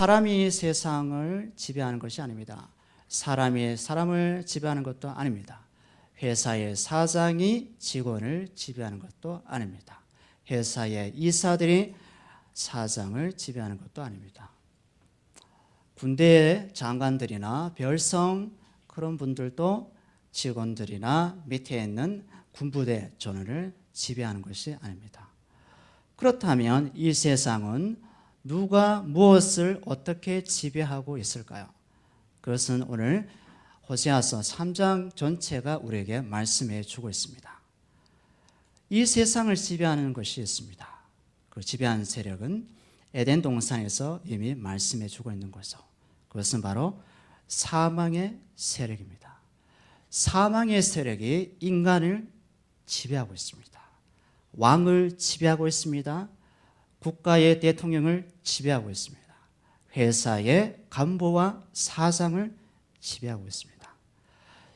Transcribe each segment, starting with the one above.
사람이 세상을 지배하는 것이 아닙니다. 사람이 사람을 지배하는 것도 아닙니다. 회사의 사장이 직원을 지배하는 것도 아닙니다. 회사의 이사들이 사장을 지배하는 것도 아닙니다. 군대의 장관들이나 별성 그런 분들도 직원들이나 밑에 있는 군부대 전원을 지배하는 것이 아닙니다. 그렇다면 이 세상은 누가 무엇을 어떻게 지배하고 있을까요? 그것은 오늘 호세아서 3장 전체가 우리에게 말씀해 주고 있습니다. 이 세상을 지배하는 것이 있습니다. 그 지배하는 세력은 에덴 동산에서 이미 말씀해 주고 있는 거죠. 그것은 바로 사망의 세력입니다. 사망의 세력이 인간을 지배하고 있습니다. 왕을 지배하고 있습니다. 국가의 대통령을 지배하고 있습니다. 회사의 간부와 사장을 지배하고 있습니다.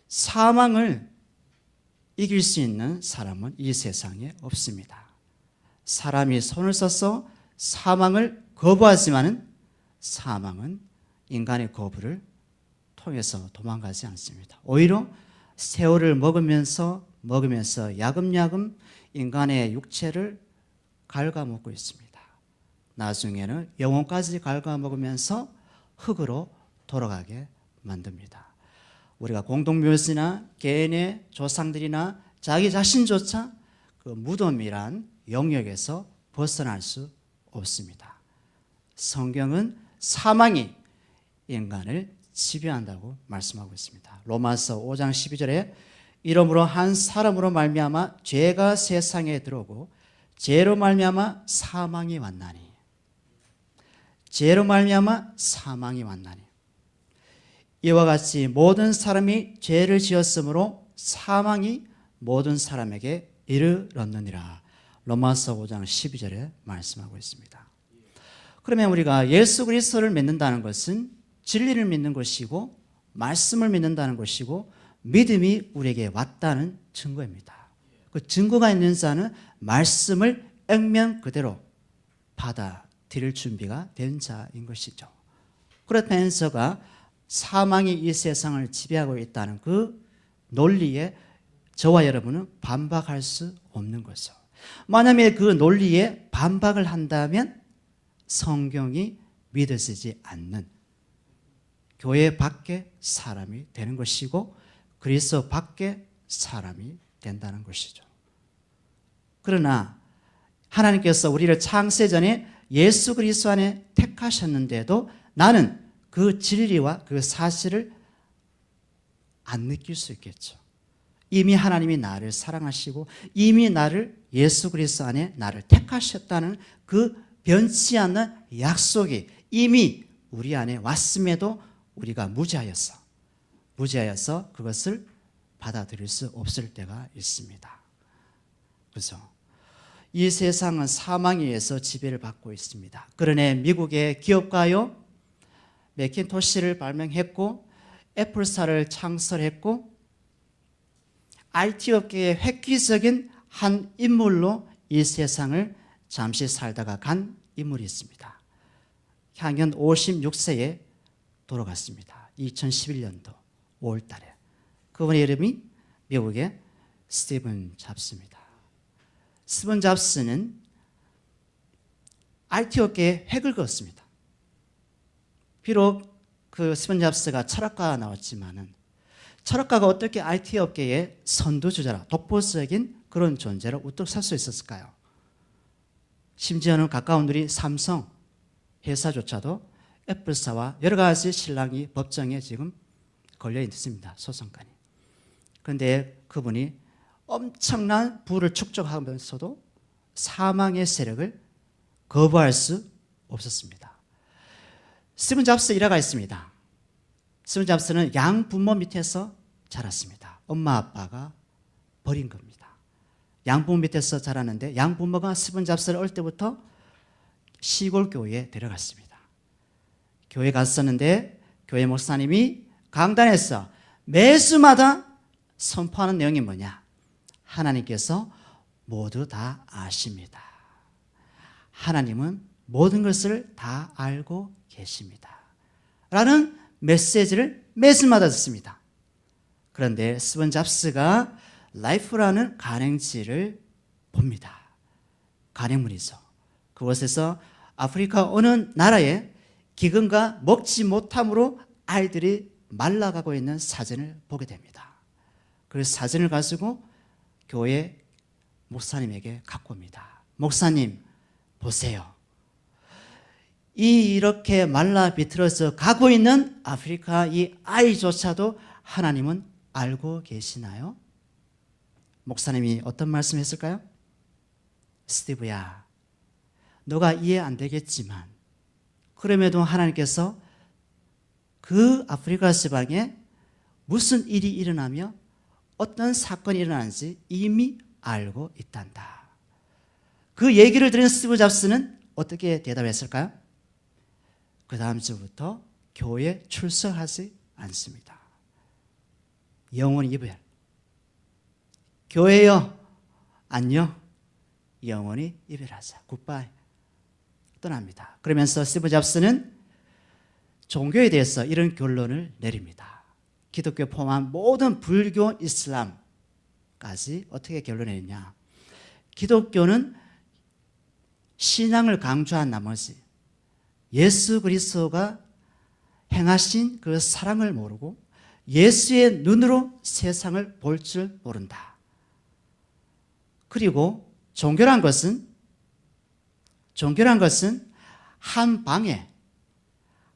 사망을 이길 수 있는 사람은 이 세상에 없습니다. 사람이 손을 써서 사망을 거부하지만은 사망은 인간의 거부를 통해서 도망가지 않습니다. 오히려 세월을 먹으면서 먹으면서 야금야금 인간의 육체를 갉아먹고 있습니다. 나중에는 영혼까지 갉아먹으면서 흙으로 돌아가게 만듭니다. 우리가 공동묘지나 개인의 조상들이나 자기 자신조차 그 무덤이란 영역에서 벗어날 수 없습니다. 성경은 사망이 인간을 지배한다고 말씀하고 있습니다. 로마서 5장 12절에 이러므로 한 사람으로 말미암아 죄가 세상에 들어오고 죄로 말미암아 사망이 왔나니 죄로 말미암아 사망이 왔나니 이와 같이 모든 사람이 죄를 지었으므로 사망이 모든 사람에게 이르렀느니라. 로마서 5장 12절에 말씀하고 있습니다. 그러면 우리가 예수 그리스도를 믿는다는 것은 진리를 믿는 것이고 말씀을 믿는다는 것이고 믿음이 우리에게 왔다는 증거입니다. 그 증거가 있는 자는 말씀을 액면 그대로 받아 들일 준비가 된 자인 것이죠. 그렇다면서가 사망이 이 세상을 지배하고 있다는 그 논리에 저와 여러분은 반박할 수 없는 거죠. 만약에 그 논리에 반박을 한다면 성경이 믿어지지 않는 교회 밖에 사람이 되는 것이고 그리스도 밖에 사람이 된다는 것이죠. 그러나 하나님께서 우리를 창세 전에 예수 그리스도 안에 택하셨는데도 나는 그 진리와 그 사실을 안 느낄 수 있겠죠. 이미 하나님이 나를 사랑하시고 이미 나를 예수 그리스도 안에 나를 택하셨다는 그 변치 않는 약속이 이미 우리 안에 왔음에도 우리가 무지하였어. 무지하여서 그것을 받아들일 수 없을 때가 있습니다. 그래서 이 세상은 사망에 의해서 지배를 받고 있습니다. 그러나 미국의 기업가요, 맥킨토시를 발명했고 애플사를 창설했고 IT 업계의 획기적인 한 인물로 이 세상을 잠시 살다가 간 인물이 있습니다. 향년 56세에 돌아갔습니다. 2011년도 5월 달에. 그분의 이름이 미국의 스티븐 잡스입니다. 스티븐 잡스는 IT 업계에 획을 그었습니다. 비록 그 스티븐 잡스가 철학가 나왔지만은 철학가가 어떻게 IT 업계의 선두주자라 독보적인 그런 존재로 우뚝 설 수 있었을까요? 심지어는 가까운 우리 삼성 회사조차도 애플사와 여러 가지 신랑이 법정에 지금 걸려 있습니다. 소송관이. 그런데 그분이 엄청난 부를 축적하면서도 사망의 세력을 거부할 수 없었습니다. 스티븐 잡스 일화가 있습니다. 스티븐 잡스는 양 부모 밑에서 자랐습니다. 엄마 아빠가 버린 겁니다. 양 부모 밑에서 자랐는데 양 부모가 스티븐 잡스를 어릴 때부터 시골 교회에 데려갔습니다. 교회 갔었는데 교회 목사님이 강단에서 매수마다 선포하는 내용이 뭐냐? 하나님께서 모두 다 아십니다. 하나님은 모든 것을 다 알고 계십니다. 라는 메시지를 매일마다 듣습니다. 그런데 스본 잡스가 라이프라는 간행지를 봅니다. 간행문이죠. 그곳에서 아프리카 어느 나라에 기근과 먹지 못함으로 아이들이 말라가고 있는 사진을 보게 됩니다. 그 사진을 가지고 교회 목사님에게 갖고 옵니다. 목사님, 보세요. 이 이렇게 말라 비틀어서 가고 있는 아프리카 이 아이조차도 하나님은 알고 계시나요? 목사님이 어떤 말씀 했을까요? 스티브야, 너가 이해 안 되겠지만, 그럼에도 하나님께서 그 아프리카 지방에 무슨 일이 일어나며 어떤 사건이 일어나는지 이미 알고 있단다. 그 얘기를 들은 스티브 잡스는 어떻게 대답했을까요? 그 다음 주부터 교회 출석하지 않습니다. 영혼 이별. 교회요, 안녕. 영원히 이별하자. 굿바이. 떠납니다. 그러면서 스티브 잡스는 종교에 대해서 이런 결론을 내립니다. 기독교 포함한 모든 불교, 이슬람까지 어떻게 결론내느냐. 기독교는 신앙을 강조한 나머지 예수 그리스도가 행하신 그 사랑을 모르고 예수의 눈으로 세상을 볼 줄 모른다. 그리고 종교란 것은 종교란 것은 한 방에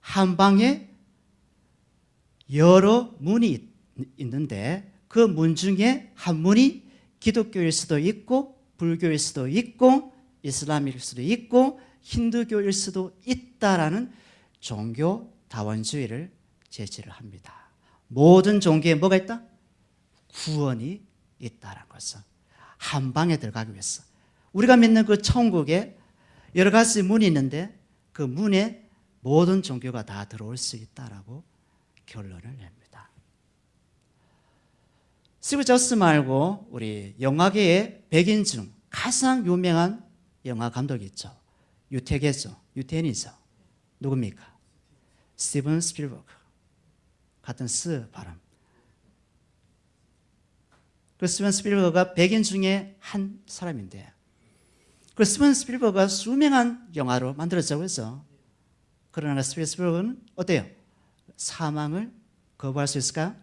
한 방에 여러 문이 있는데 그 문 중에 한 문이 기독교일 수도 있고 불교일 수도 있고 이슬람일 수도 있고 힌두교일 수도 있다라는 종교 다원주의를 제시를 합니다. 모든 종교에 뭐가 있다? 구원이 있다는 것은 한 방에 들어가기 위해서 우리가 믿는 그 천국에 여러 가지 문이 있는데 그 문에 모든 종교가 다 들어올 수 있다라고 결론을 냅니다. 스티브 저스 말고 우리 영화계의 백인 중 가장 유명한 영화 감독이 있죠. 유태계죠. 유태인이죠. 누굽니까? 스티븐 스필버그. 같은 스 발음. 그 스티븐 스필버그가 백인 중에 한 사람인데 그 스티븐 스필버그가 수명한 영화로 만들어졌다고 해서 그러나 스티븐 스필버그는 어때요? 사망을 거부할 수 있을까요?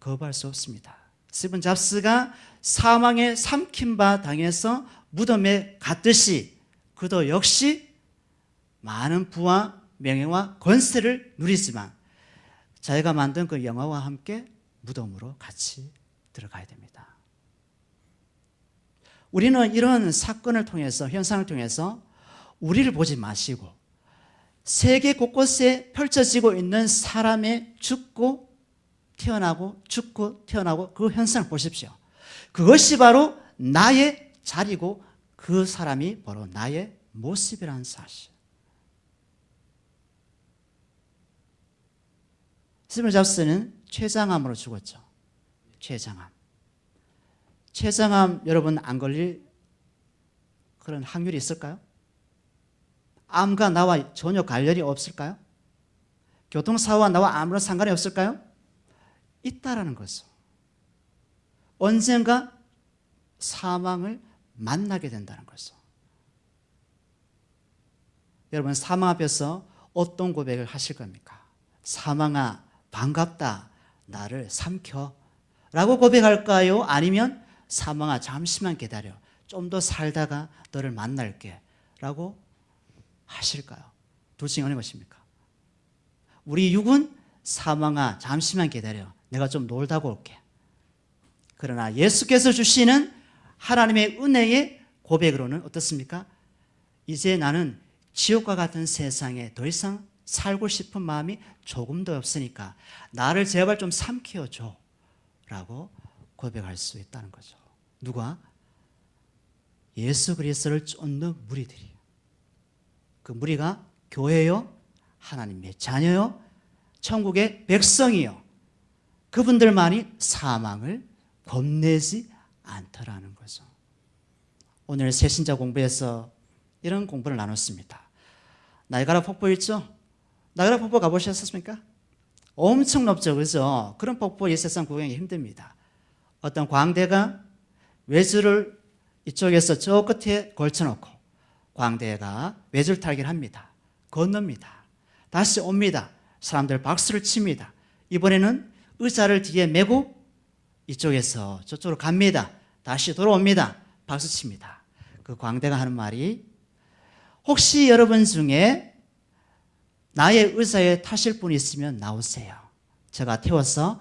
거부할 수 없습니다. 스티븐 잡스가 사망에 삼킨 바 당해서 무덤에 갔듯이 그도 역시 많은 부와 명예와 권세를 누리지만 자기가 만든 그 영화와 함께 무덤으로 같이 들어가야 됩니다. 우리는 이런 사건을 통해서 현상을 통해서 우리를 보지 마시고 세계 곳곳에 펼쳐지고 있는 사람의 죽고 태어나고 죽고 태어나고 그 현상을 보십시오. 그것이 바로 나의 자리고 그 사람이 바로 나의 모습이라는 사실. 스물 잡스는 췌장암으로 죽었죠. 췌장암. 췌장암 여러분 안 걸릴 그런 확률이 있을까요? 암과 나와 전혀 관련이 없을까요? 교통사고와 나와 아무런 상관이 없을까요? 있다라는 거죠. 언젠가 사망을 만나게 된다는 거죠. 여러분 사망 앞에서 어떤 고백을 하실 겁니까? 사망아 반갑다 나를 삼켜 라고 고백할까요? 아니면 사망아 잠시만 기다려 좀 더 살다가 너를 만날게 라고 하실까요? 둘 중에 어느 것입니까? 우리 육은 사망아 잠시만 기다려 내가 좀 놀다가 올게 그러나 예수께서 주시는 하나님의 은혜의 고백으로는 어떻습니까? 이제 나는 지옥과 같은 세상에 더 이상 살고 싶은 마음이 조금도 없으니까 나를 제발 좀 삼켜줘 라고 고백할 수 있다는 거죠. 누가? 예수 그리스도를 쫓는 무리들이. 그 무리가 교회요, 하나님의 자녀요, 천국의 백성이요. 그분들만이 사망을 겁내지 않더라는 거죠. 오늘 새신자 공부에서 이런 공부를 나눴습니다. 나이가라 폭포 있죠? 나이가라 폭포 가보셨습니까? 엄청 높죠, 그죠? 그런 폭포 이 세상 구경이 힘듭니다. 어떤 광대가 외줄을 이쪽에서 저 끝에 걸쳐놓고 광대가 외줄 탈기를 합니다. 건넙니다. 다시 옵니다. 사람들 박수를 칩니다. 이번에는 의자를 뒤에 메고 이쪽에서 저쪽으로 갑니다. 다시 돌아옵니다. 박수 칩니다. 그 광대가 하는 말이 혹시 여러분 중에 나의 의자에 타실 분이 있으면 나오세요. 제가 태워서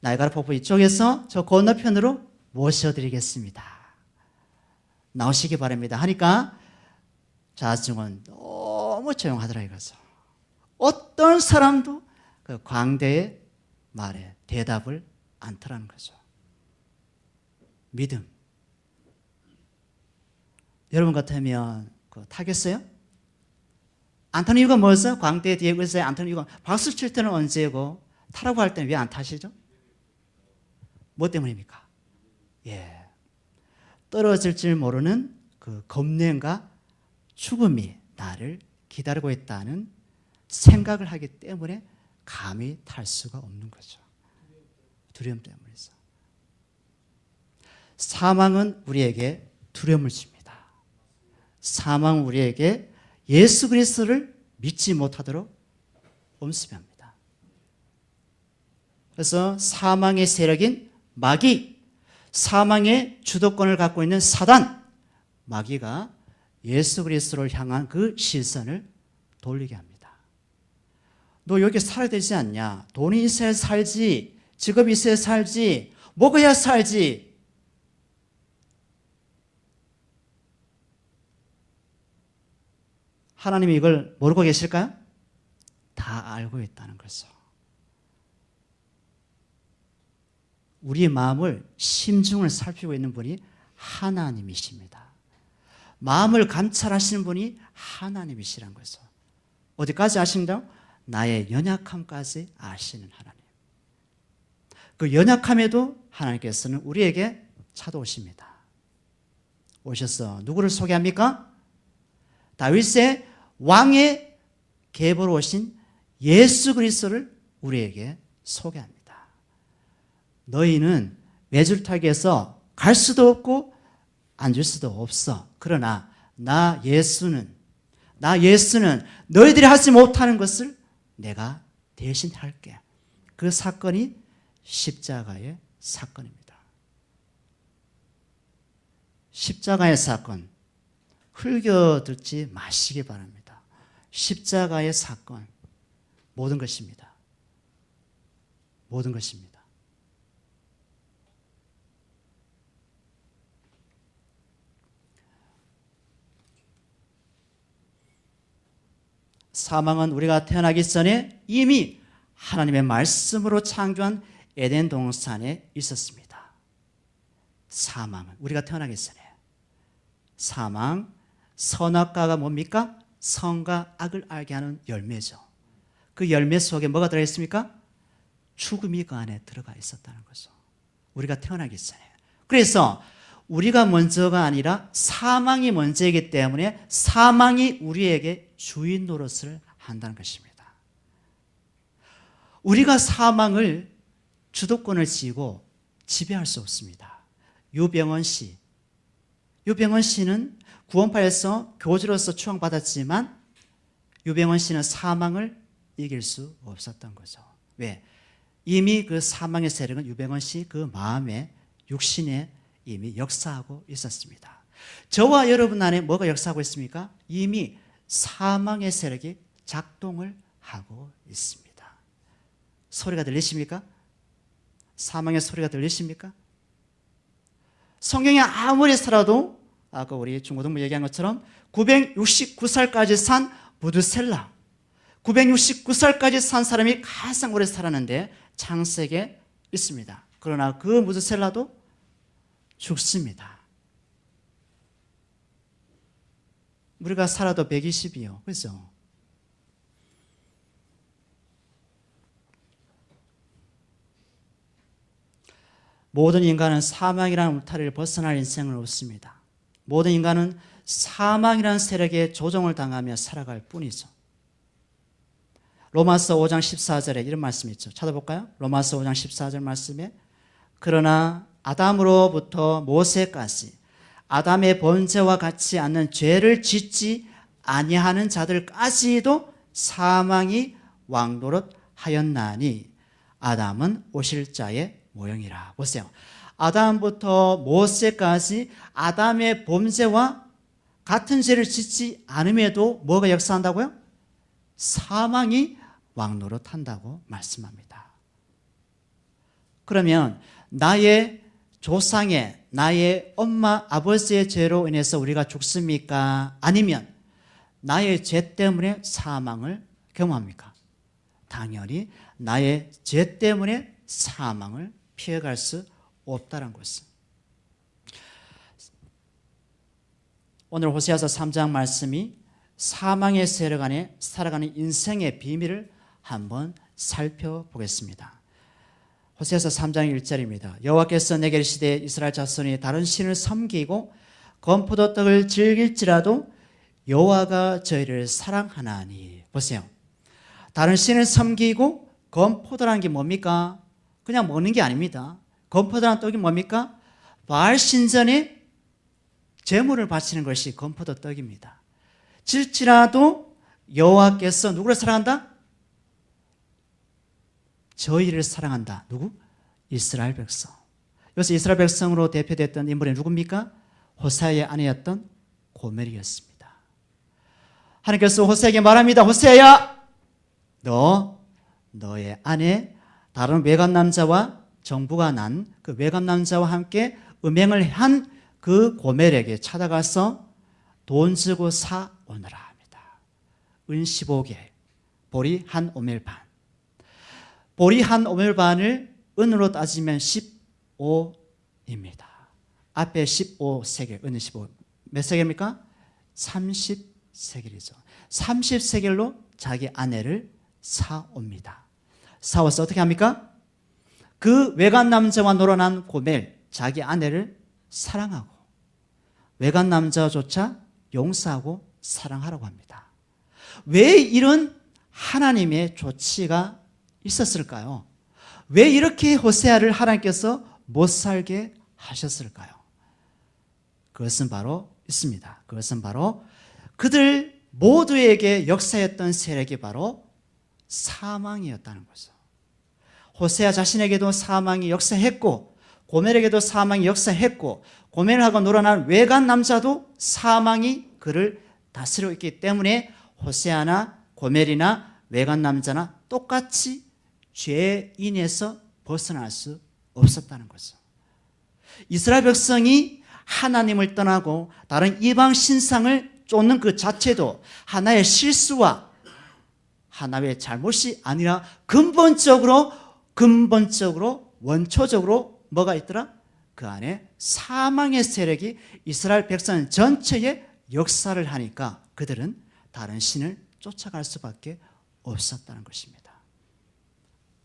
나이가라 폭포 이쪽에서 저 건너편으로 모셔드리겠습니다. 나오시기 바랍니다. 하니까 자중은 너무 조용하더라 이거죠. 어떤 사람도 그 광대의 말에 대답을 않더라는 거죠. 믿음. 여러분 같으면 그 타겠어요? 안 타는 이유가 뭐였어요? 광대 뒤에 의자에 안 타는 이유가 박수 칠 때는 언제고 타라고 할 때는 왜 안 타시죠? 뭐 때문입니까? 예. 떨어질 줄 모르는 그 겁냄과 죽음이 나를 기다리고 있다는 생각을 하기 때문에 감히 탈 수가 없는 거죠. 두려움 때문이죠. 사망은 우리에게 두려움을 줍니다. 사망은 우리에게 예수 그리스도를 믿지 못하도록 엄습합니다. 그래서 사망의 세력인 마귀, 사망의 주도권을 갖고 있는 사단, 마귀가 예수 그리스도를 향한 그 시선을 돌리게 합니다. 너 여기 살아야 되지 않냐? 돈이 있어야 살지, 직업이 있어야 살지, 먹어야 살지. 하나님이 이걸 모르고 계실까요? 다 알고 있다는 거죠. 우리의 마음을 심중을 살피고 있는 분이 하나님이십니다. 마음을 감찰하시는 분이 하나님이시란 거죠. 어디까지 아신다고? 나의 연약함까지 아시는 하나님. 그 연약함에도 하나님께서는 우리에게 찾아오십니다. 오셔서 누구를 소개합니까? 다윗의 왕의 계보로 오신 예수 그리스도를 우리에게 소개합니다. 너희는 외줄타기에서 갈 수도 없고 앉을 수도 없어. 그러나 나 예수는 나 예수는 너희들이 하지 못하는 것을 내가 대신 할게. 그 사건이 십자가의 사건입니다. 십자가의 사건 흘겨 듣지 마시기 바랍니다. 십자가의 사건 모든 것입니다. 모든 것입니다. 사망은 우리가 태어나기 전에 이미 하나님의 말씀으로 창조한 에덴 동산에 있었습니다. 사망은 우리가 태어나기 전에 사망 선악과가 뭡니까? 선과 악을 알게 하는 열매죠. 그 열매 속에 뭐가 들어 있습니까? 죽음이 그 안에 들어가 있었다는 거죠. 우리가 태어나기 전에. 그래서 우리가 먼저가 아니라 사망이 먼저이기 때문에 사망이 우리에게 주인 노릇을 한다는 것입니다. 우리가 사망을 주도권을 쥐고 지배할 수 없습니다. 유병원 씨. 유병원 씨는 구원파에서 교주로서 추앙받았지만 유병원 씨는 사망을 이길 수 없었던 거죠. 왜? 이미 그 사망의 세력은 유병원 씨 그 마음에 육신에 이미 역사하고 있었습니다. 저와 여러분 안에 뭐가 역사하고 있습니까? 이미 사망의 세력이 작동을 하고 있습니다. 소리가 들리십니까? 사망의 소리가 들리십니까? 성경에 아무리 살아도 아까 우리 중고등부 얘기한 것처럼 969살까지 산 무드셀라 969살까지 산 사람이 가장 오래 살았는데 창세기에 있습니다. 그러나 그 무드셀라도 죽습니다. 우리가 살아도 120이요. 그죠? 모든 인간은 사망이라는 울타리를 벗어날 인생을 없습니다. 모든 인간은 사망이라는 세력에 조종을 당하며 살아갈 뿐이죠. 로마서 5장 14절에 이런 말씀이 있죠. 찾아볼까요? 로마서 5장 14절 말씀에 그러나 아담으로부터 모세까지 아담의 번제와 같이 않는 죄를 짓지 아니하는 자들까지도 사망이 왕노릇 하였나니 아담은 오실 자의 모형이라. 보세요. 아담부터 모세까지 아담의 범죄와 같은 죄를 짓지 않음에도 뭐가 역사한다고요? 사망이 왕노릇한다고 말씀합니다. 그러면 나의 조상의 나의 엄마 아버지의 죄로 인해서 우리가 죽습니까? 아니면 나의 죄 때문에 사망을 경험합니까? 당연히 나의 죄 때문에 사망을 피해갈 수 없다는 것은 오늘 호세아서 3장 말씀이 사망의 세력 안에 살아가는 인생의 비밀을 한번 살펴보겠습니다. 호세아서 3장 1절입니다. 여호와께서 내게 이르시되 이스라엘 자손이 다른 신을 섬기고 건포도 떡을 즐길지라도 여호와가 저희를 사랑하나니 보세요. 다른 신을 섬기고 건포도라는 게 뭡니까? 그냥 먹는 게 아닙니다. 건포도라는 떡이 뭡니까? 바알 신전에 제물을 바치는 것이 건포도 떡입니다. 질지라도 여호와께서 누구를 사랑한다? 저희를 사랑한다. 누구? 이스라엘 백성. 여기서 이스라엘 백성으로 대표됐던 인물이 누굽니까? 호사의 아내였던 고멜이었습니다. 하나님께서 호세에게 말합니다. 호세야, 너 너의 아내 다른 외간 남자와 정부가 난 그 외간 남자와 함께 음행을 한 그 고멜에게 찾아가서 돈 주고 사 오너라 합니다. 은 15개, 보리 한 오멜 반. 보리 한 오멜 반을 은으로 따지면 15입니다. 앞에 15세겔, 은은 15. 몇 세겔입니까? 30세겔이죠. 30세겔로 자기 아내를 사옵니다. 사와서 어떻게 합니까? 그 외간 남자와 놀아난 고멜, 자기 아내를 사랑하고 외간 남자조차 용서하고 사랑하라고 합니다. 왜 이런 하나님의 조치가 있었을까요? 왜 이렇게 호세아를 하나님께서 못 살게 하셨을까요? 그것은 바로 있습니다. 그것은 바로 그들 모두에게 역사했던 세력이 바로 사망이었다는 거죠. 호세아 자신에게도 사망이 역사했고 고멜에게도 사망이 역사했고 고멜하고 놀아난 외간 남자도 사망이 그를 다스리고 있기 때문에 호세아나 고멜이나 외간 남자나 똑같이 죄인에서 벗어날 수 없었다는 거죠. 이스라엘 백성이 하나님을 떠나고 다른 이방 신상을 쫓는 그 자체도 하나의 실수와 하나의 잘못이 아니라 근본적으로 근본적으로 원초적으로 뭐가 있더라? 그 안에 사망의 세력이 이스라엘 백성 전체에 역사를 하니까 그들은 다른 신을 쫓아갈 수밖에 없었다는 것입니다.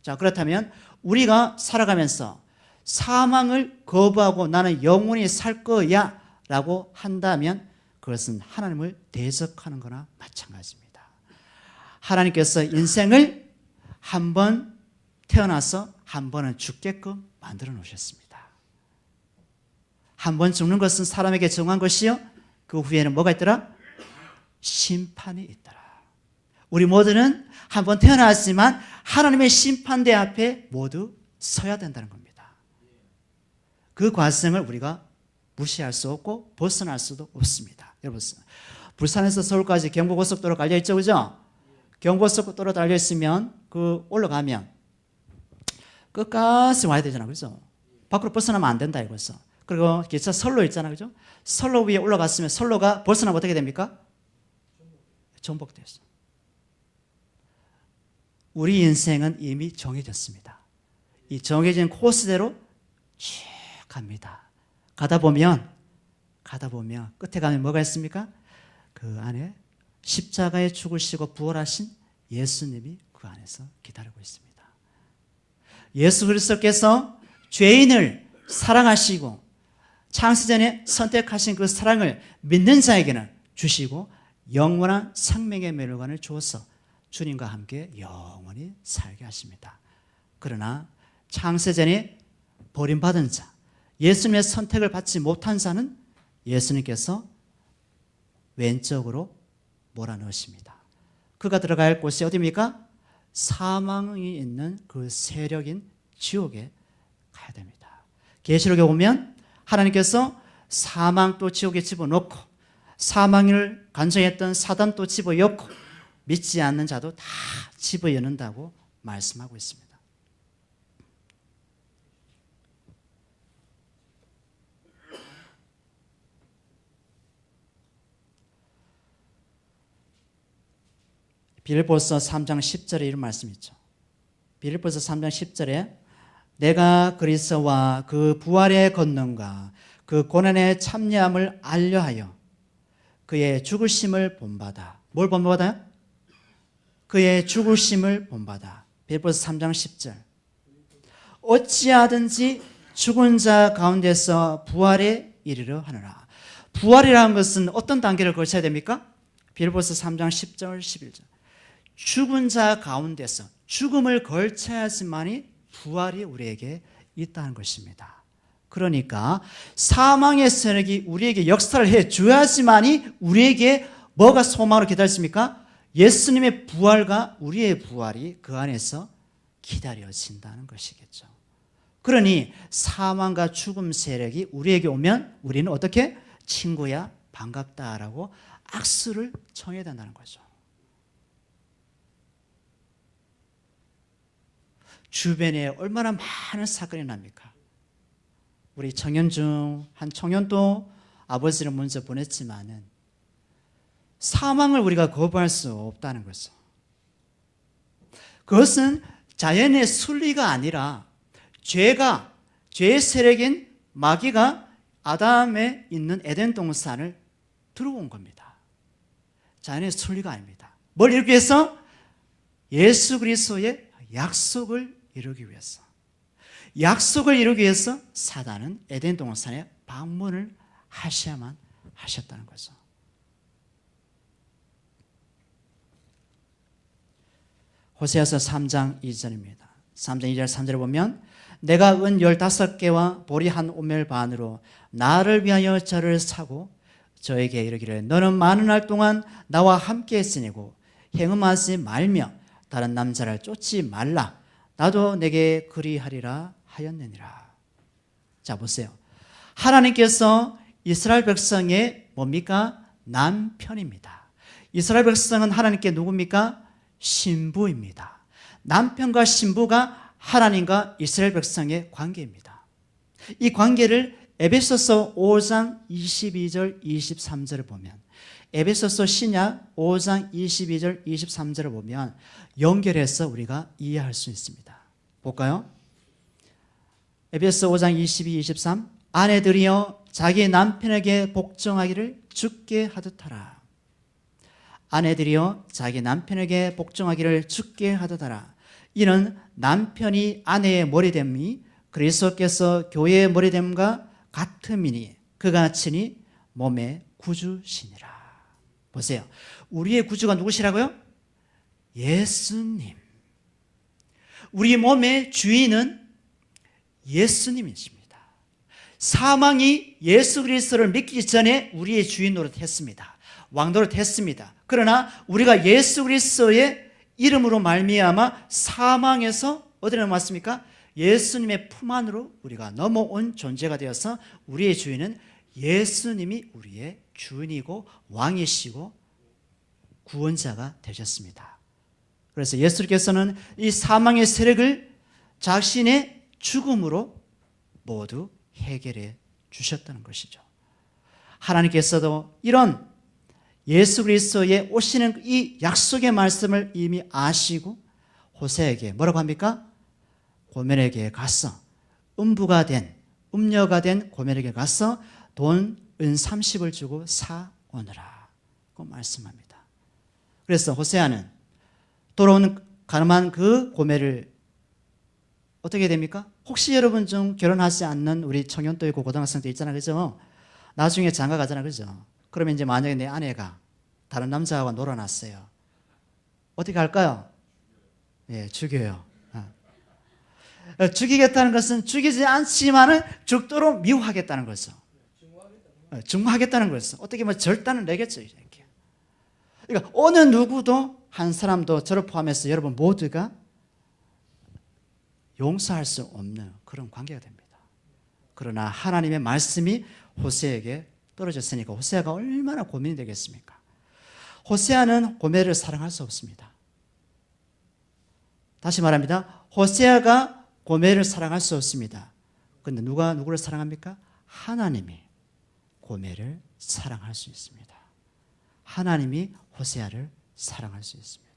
자, 그렇다면 우리가 살아가면서 사망을 거부하고 나는 영원히 살 거야 라고 한다면 그것은 하나님을 대적하는 거나 마찬가지입니다. 하나님께서 인생을 한 번 태어나서 한 번은 죽게끔 만들어 놓으셨습니다. 한 번 죽는 것은 사람에게 정한 것이요. 그 후에는 뭐가 있더라? 심판이 있더라. 우리 모두는 한번 태어났지만 하나님의 심판대 앞에 모두 서야 된다는 겁니다. 그 과정을 우리가 무시할 수 없고 벗어날 수도 없습니다. 여러분, 부산에서 서울까지 경부고속도로 깔려 있죠, 그죠? 경부고속도로 달려 있으면 그 올라가면 끝까지 와야 되잖아, 그죠? 밖으로 벗어나면 안 된다 이거죠. 그리고 기차 선로 있잖아, 그죠? 선로 위에 올라갔으면 선로가 벗어나면 어떻게 됩니까? 전복됐어. 우리 인생은 이미 정해졌습니다. 이 정해진 코스대로 쭉 갑니다. 가다 보면 가다 보면 끝에 가면 뭐가 있습니까? 그 안에 십자가에 죽으시고 부활하신 예수님이 그 안에서 기다리고 있습니다. 예수 그리스도께서 죄인을 사랑하시고 창세전에 선택하신 그 사랑을 믿는 자에게는 주시고 영원한 생명의 멸관을 주어서 주님과 함께 영원히 살게 하십니다. 그러나 창세전에 버림받은 자, 예수님의 선택을 받지 못한 자는 예수님께서 왼쪽으로 몰아넣으십니다. 그가 할 곳이 어디입니까? 사망이 있는 그 세력인 지옥에 가야 됩니다. 계시록에 보면 하나님께서 사망 또 지옥에 집어넣고 사망을 간청했던 사단 또 집어넣고 믿지 않는 자도 다 집어넣는다고 말씀하고 있습니다. 빌보서 3장 10절에 이런 말씀이 있죠. 빌보서 3장 10절에 내가 그리스도와 그 부활의 권능과 그 고난의 참여함을 알려하여 그의 죽으심을 본받아. 뭘 본받아요? 그의 죽으심을 본받아. 빌보서 3장 10절. 어찌하든지 죽은 자 가운데서 부활에 이르려 하느라. 부활이라는 것은 어떤 단계를 거쳐야 됩니까? 빌보서 3장 10절 11절. 죽은 자 가운데서 죽음을 걸쳐야지만이 부활이 우리에게 있다는 것입니다. 그러니까 사망의 세력이 우리에게 역사를 해 줘야지만이 우리에게 뭐가 소망으로 기다렸습니까? 예수님의 부활과 우리의 부활이 그 안에서 기다려진다는 것이겠죠. 그러니 사망과 죽음 세력이 우리에게 오면 우리는 어떻게 친구야 반갑다라고 악수를 청해야 된다는 거죠. 주변에 얼마나 많은 사건이 납니까? 우리 청년 중 한 청년도 아버지를 먼저 보냈지만은 사망을 우리가 거부할 수 없다는 거죠. 그것은 자연의 순리가 아니라 죄가 죄의 세력인 마귀가 아담에 있는 에덴 동산을 들어온 겁니다. 자연의 순리가 아닙니다. 뭘 이루기 위해서 예수 그리스도의 약속을 이루기 위해서 약속을 이루기 위해서 사단은 에덴 동산에 방문을 하셔야만 하셨다는 거죠. 호세아서 3장 2절입니다. 3장 2절 3절에 보면 내가 은 15개와 보리 한 오멜 반으로 나를 위하여 저를 사고 저에게 이르기를 너는 많은 날 동안 나와 함께 했으니고 행음하지 말며 다른 남자를 쫓지 말라 나도 내게 그리하리라 하였느니라. 자, 보세요. 하나님께서 이스라엘 백성의 뭡니까? 남편입니다. 이스라엘 백성은 하나님께 누굽니까? 신부입니다. 남편과 신부가 하나님과 이스라엘 백성의 관계입니다. 이 관계를 에베소서 5장 22절 23절을 보면 에베소서 신약 5장 22절 23절을 보면 연결해서 우리가 이해할 수 있습니다. 볼까요? 에베소 5장 22, 23 아내들이여 자기 남편에게 복종하기를 죽게 하듯 하라. 아내들이여 자기 남편에게 복종하기를 죽게 하듯 하라. 이는 남편이 아내의 머리됨이 그리스도께서 교회의 머리됨과 같음이니 그가 친히 몸의 구주시니라. 보세요. 우리의 구주가 누구시라고요? 예수님. 우리 몸의 주인은 예수님이십니다. 사망이 예수 그리스도를 믿기 전에 우리의 주인 노릇했습니다. 왕 노릇했습니다. 그러나 우리가 예수 그리스도의 이름으로 말미암아 사망에서 어디로 넘어왔습니까? 예수님의 품 안으로 우리가 넘어온 존재가 되어서 우리의 주인은 예수님이 우리의 주인이고 왕이시고 구원자가 되셨습니다. 그래서 예수께서는 이 사망의 세력을 자신의 죽음으로 모두 해결해 주셨다는 것이죠. 하나님께서도 이런 예수 그리스도의 오시는 이 약속의 말씀을 이미 아시고 호세에게 뭐라고 합니까? 고멜에게 가서 음부가 된 음녀가 된 고멜에게 가서 돈 은 30을 주고 사오느라 고 말씀합니다. 그래서 호세아는 돌아오는 가늠한 그 고멜을 어떻게 됩니까? 혹시 여러분 중 결혼하지 않는 우리 청년도 있고 고등학생도 있잖아 그죠? 나중에 장가 가잖아 그죠? 그러면 이제 만약에 내 아내가 다른 남자와 놀아놨어요. 어떻게 할까요? 예, 죽여요. 어. 어, 죽이겠다는 것은 죽이지 않지만은 죽도록 미워하겠다는 거죠. 어, 증오하겠다는 거죠. 어떻게 보면 절단을 내겠죠. 이렇게. 그러니까 어느 누구도 한 사람도 저를 포함해서 여러분 모두가 용서할 수 없는 그런 관계가 됩니다. 그러나 하나님의 말씀이 호세에게 떨어졌으니까 호세아가 얼마나 고민이 되겠습니까? 호세아는 고멜을 사랑할 수 없습니다. 다시 말합니다. 호세아가 고멜을 사랑할 수 없습니다. 근데 누가 누구를 사랑합니까? 하나님이 고멜을 사랑할 수 있습니다. 하나님이 호세아를 사랑할 수 있습니다.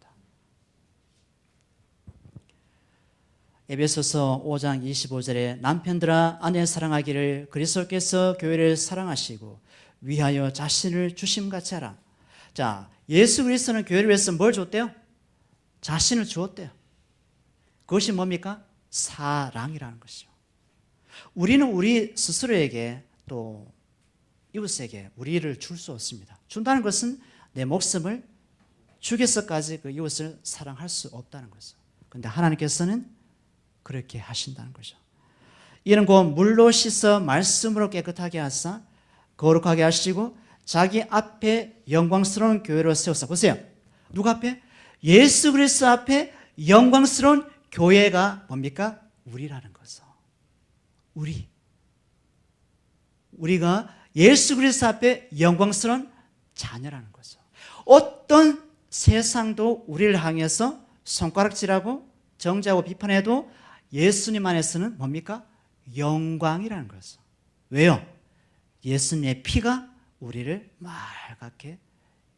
에베소서 5장 25절에 남편들아 아내 사랑하기를 그리스도께서 교회를 사랑하시고 위하여 자신을 주심같이 하라. 자, 예수 그리스도는 교회를 위해서 뭘 줬대요? 자신을 주었대요. 그것이 뭡니까? 사랑이라는 것이요. 우리는 우리 스스로에게 또 이웃에게 우리를 줄 수 없습니다. 준다는 것은 내 목숨을 죽여서까지 그 이웃을 사랑할 수 없다는 거죠. 근데 하나님께서는 그렇게 하신다는 거죠. 이는 곧 물로 씻어 말씀으로 깨끗하게 하사 거룩하게 하시고 자기 앞에 영광스러운 교회로 세우사 보세요. 누구 앞에? 예수 그리스도 앞에 영광스러운 교회가 뭡니까? 우리라는 거죠. 우리. 우리가 예수 그리스도 앞에 영광스러운 자녀라는 거죠. 어떤 세상도 우리를 향해서 손가락질하고 정죄하고 비판해도 예수님 안에서는 뭡니까? 영광이라는 거죠. 왜요? 예수님의 피가 우리를 맑게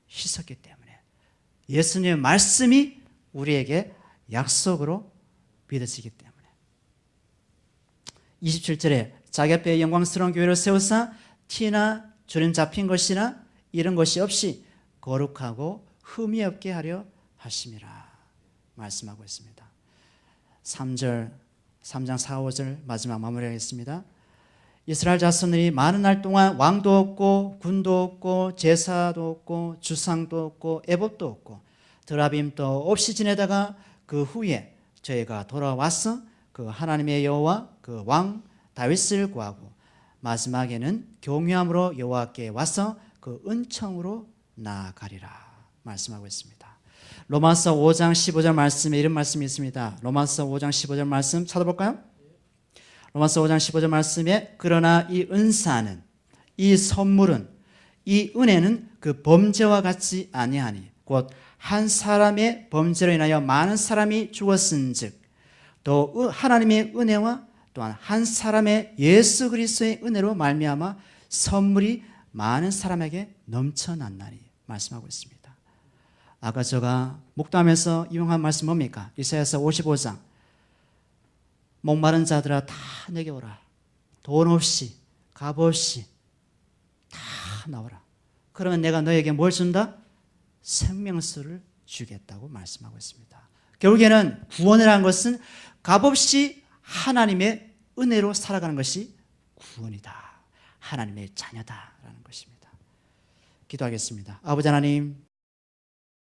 씻었기 때문에 예수님의 말씀이 우리에게 약속으로 믿어지기 때문에 27절에 자기 앞에 영광스러운 교회를 세우사 티나 주름 잡힌 것이나 이런 것이 없이 거룩하고 흠이 없게 하려 하심이라 말씀하고 있습니다. 3절 3장 4, 5절 마지막 마무리하겠습니다. 이스라엘 자손들이 많은 날 동안 왕도 없고 군도 없고 제사도 없고 주상도 없고 애법도 없고 드라빔도 없이 지내다가 그 후에 저희가 돌아와서 그 하나님의 여호와 그 왕 다윗을 구하고 마지막에는 경외함으로 여호와께 와서 그 은총으로 나아가리라 말씀하고 있습니다. 로마서 5장 15절 말씀에 이런 말씀이 있습니다. 로마서 5장 15절 말씀 찾아볼까요? 로마서 5장 15절 말씀에 그러나 이 은사는 이 선물은 이 은혜는 그 범죄와 같지 아니하니 곧 한 사람의 범죄로 인하여 많은 사람이 죽었은즉 또 하나님의 은혜와 또한 한 사람의 예수 그리스도의 은혜로 말미암아 선물이 많은 사람에게 넘쳐났나니 말씀하고 있습니다. 아까 제가 목담에서 이용한 말씀 뭡니까? 이사야서 55장 목마른 자들아 다 내게 오라. 돈 없이 값 없이 다 나오라. 그러면 내가 너에게 뭘 준다? 생명수를 주겠다고 말씀하고 있습니다. 결국에는 구원이라는 것은 값없이 하나님의 은혜로 살아가는 것이 구원이다. 하나님의 자녀다라는 것입니다. 기도하겠습니다. 아버지 하나님